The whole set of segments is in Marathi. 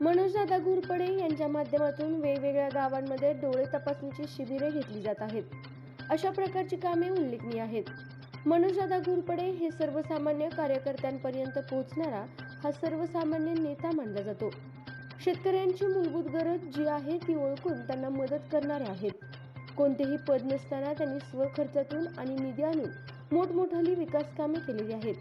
मनोजदादा घोरपडे यांच्या माध्यमातून वेगवेगळ्या गावांमध्ये डोळे तपासणीची शिबिरे घेतली जात आहेत. अशा प्रकारची कामे उल्लेखनीय आहेत. मनोजदादा घोरपडे हे सर्वसामान्य कार्यकर्त्यांपर्यंत पोहोचणारा हा सर्वसामान्य नेता मानला जातो. शेतकऱ्यांची मूलभूत गरज जी आहे ती ओळखून त्यांना मदत करणारे आहेत. कोणतेही पद नसताना त्यांनी स्वखर्चातून आणि निधी आणून मोठमोठाली विकास कामे केलेली आहेत.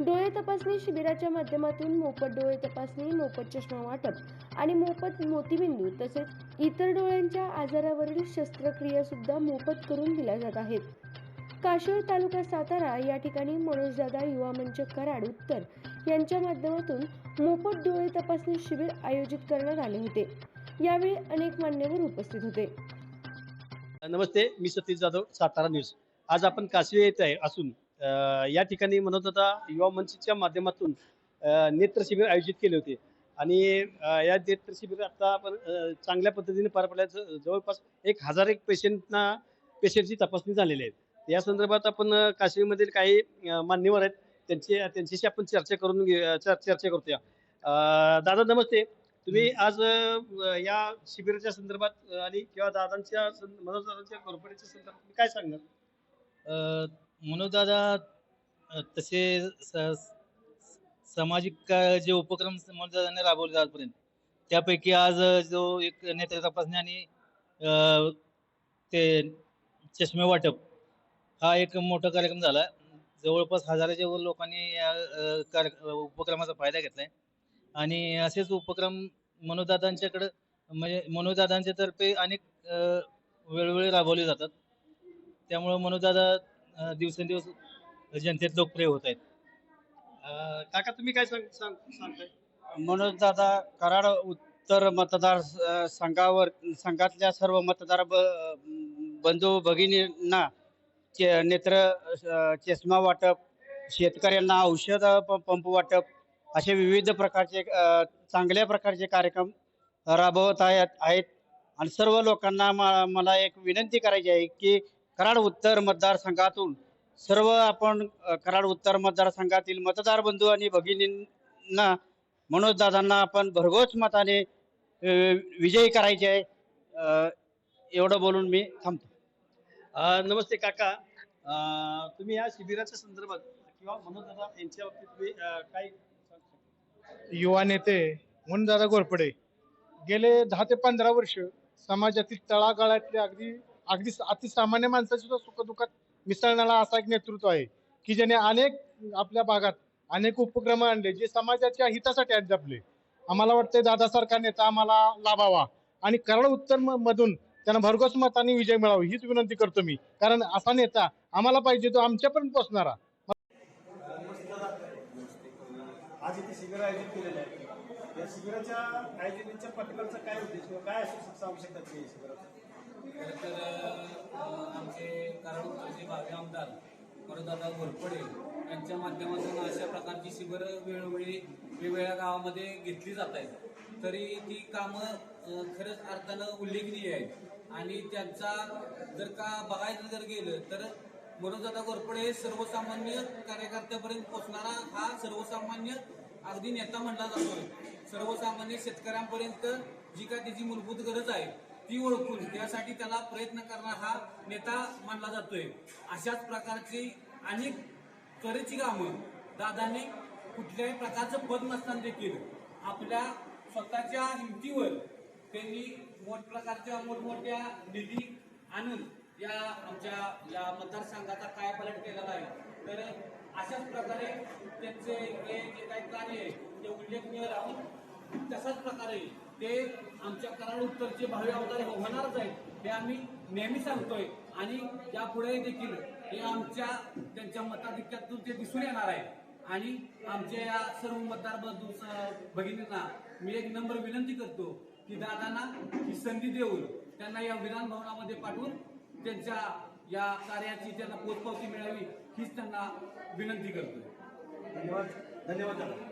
डोळे तपासणी शिबिराच्या माध्यमातून मोफत डोळे तपासणी मोफत चष्मा वाटप आणि मोफत मोतीबिंदू तसेच इतर डोळ्यांच्या आजारावरील शस्त्रक्रिया सुद्धा मोफत करून दिल्या जात आहेत. काशीळ तालुका सातारा या ठिकाणी मनोजदादा युवा मंच कराड उत्तर यांच्या माध्यमातून मोफत डोळे तपासणी शिबिर आयोजित करण्यात आले होते. यावेळी अनेक मान्यवर उपस्थित होते. नमस्ते मी सतीश जाधव सातारा न्यूज. आज आपण काशी येत आहे असून या ठिकाणी मनोजदादा युवा मंचच्या माध्यमातून नेत्र शिबिर आयोजित केले होते. आणि या नेत्र शिबिर आता आपण चांगल्या पद्धतीने पार पडल्याचं जवळपास एक हजार एक पेशंटना पेशंटची तपासणी झालेली आहे. या संदर्भात आपण अ, काशवीमधील काही मान्यवर आहेत त्यांची त्यांच्याशी आपण चर्चा करून चर्चा करतोया दादा नमस्ते. तुम्ही आज या शिबिराच्या संदर्भात आणि किंवा दादांच्या मनोज दादांच्या कॉर्पोरेटच्या संदर्भात काय सांगणार? मनोजदादा तसे स- सामाजिक का- जे उपक्रम मनोजदादाने राबवले आजपर्यंत त्यापैकी आज जो एक नेत्र तपासणी आणि अ, ते चष्मे वाटप हा एक मोठा कार्यक्रम झाला. जवळपास हजाराच्या वर लोकांनी या अ, कार्य- उपक्रमाचा फायदा घेतलाय. आणि असेच उपक्रम मनोजदादांच्याकडं म्हणजे मनोजदादांच्या तर्फे अनेक अ, वेळोवेळी राबवले जातात. त्यामुळं मनोजदादा दिवसेंदिवस जनतेत लोकप्रिय होत आहेत. अ, काका तुम्ही काय सांग सांग- सांगताय? मनोज दादा कराड उत्तर मतदार संघावर संघातल्या सर्व मतदार ब- बंधू भगिनींना चे- नेत्र अ, चष्मा वाटप शेतकऱ्यांना औषध प- पंप वाटप असे विविध प्रकारचे अ, चांगल्या प्रकारचे कार्यक्रम राबवत आहेत आहेत. आणि सर्व लोकांना म- मला एक विनंती करायची आहे की कराड उत्तर मतदारसंघातून सर्व आपण कराड उत्तर मतदारसंघातील मतदार बंधू आणि भगिनींना मनोज दादांना आपण भरघोस मताने विजयी करायचे आहे. एवढं बोलून मी थांबतो. नमस्ते काका. तुम्ही या शिबिराच्या संदर्भात किंवा मनोज दादा यांच्या बाबतीत तुम्ही काय? युवा नेते म्हणून दादा घोरपडे. गेले दहा ते पंधरा वर्ष समाजातील तळागाळातले अगदी अगदी अतिसामान्य माणसाची सुद्धा सुखदुःखात मिसळणारा असा एक नेतृत्व आहे. की ज्याने अनेक आपल्या भागात अनेक उपक्रम आणले जे समाजाच्या हितासाठी आहेत जपले. आम्हाला वाटते दादासारखा नेता आम्हाला लाभावा. आणि कराड उत्तर म- मधून त्यांना भरघोस मताने विजय मिळावा हीच विनंती करतो मी. कारण असा नेता आम्हाला पाहिजे तो आमच्यापर्यंत पोहोचणारा. आज इथे शिबिर आयोजित केलेलं आहे. या शिबिराच्या आयोजनाच्या पाठीमागचा काय उद्देश किंवा काय असू शकता आवश्यकता शिबिराचा? तर आमचे कारण भावी आमदार वरदादा घोरपडे यांच्या माध्यमातून अशा प्रकारची शिबिरं वेळोवेळी वेगवेगळ्या गावामध्ये घेतली जात आहेत. तरी ती कामं खरंच अर्थानं उल्लेखनीय आहेत. आणि त्यांचा जर का बघायचं जर गेलं तर मनोजदादा घोरपडे हे सर्वसामान्य कार्यकर्त्यापर्यंत पोहोचणारा हा सर्वसामान्य अगदी नेता म्हणला जातो सर्वसामान्य शेतकऱ्यांपर्यंत जी काय त्याची मूलभूत गरज आहे ती ओळखून. त्यासाठी त्याला प्रयत्न करणारा हा नेता मानला जातोय. अशाच प्रकारची अनेक करेची कामं दादांनी कुठल्याही प्रकारचं पद नसताना देखील आपल्या स्वतःच्या हिमतीवर त्यांनी मोठ प्रकारच्या मोठमोठ्या निधी आणून या आमच्या या मतदारसंघाचा कायापालट केलेला आहे. तर अशाच प्रकारे त्यांचे हे जे काही कार्य आहे ते उल्लेखनीय राहून तशाच प्रकारे ते आमच्या कराड उत्तरचे भावी अवतारे होणारच आहेत. हे आम्ही नेहमी सांगतोय. आणि यापुढे देखील हे आमच्या त्यांच्या मताधिक्यातून ते दिसून येणार आहे. आणि आमच्या या सर्व मतदार बंधू भगिनींना मी एक नंबर विनंती करतो की दादांना ही संधी देऊन त्यांना या विधान भवनामध्ये पाठवून त्यांच्या या कार्याची त्यांना पोचपावती मिळावी हीच त्यांना विनंती करतोय. धन्यवाद. धन्यवाद दादा.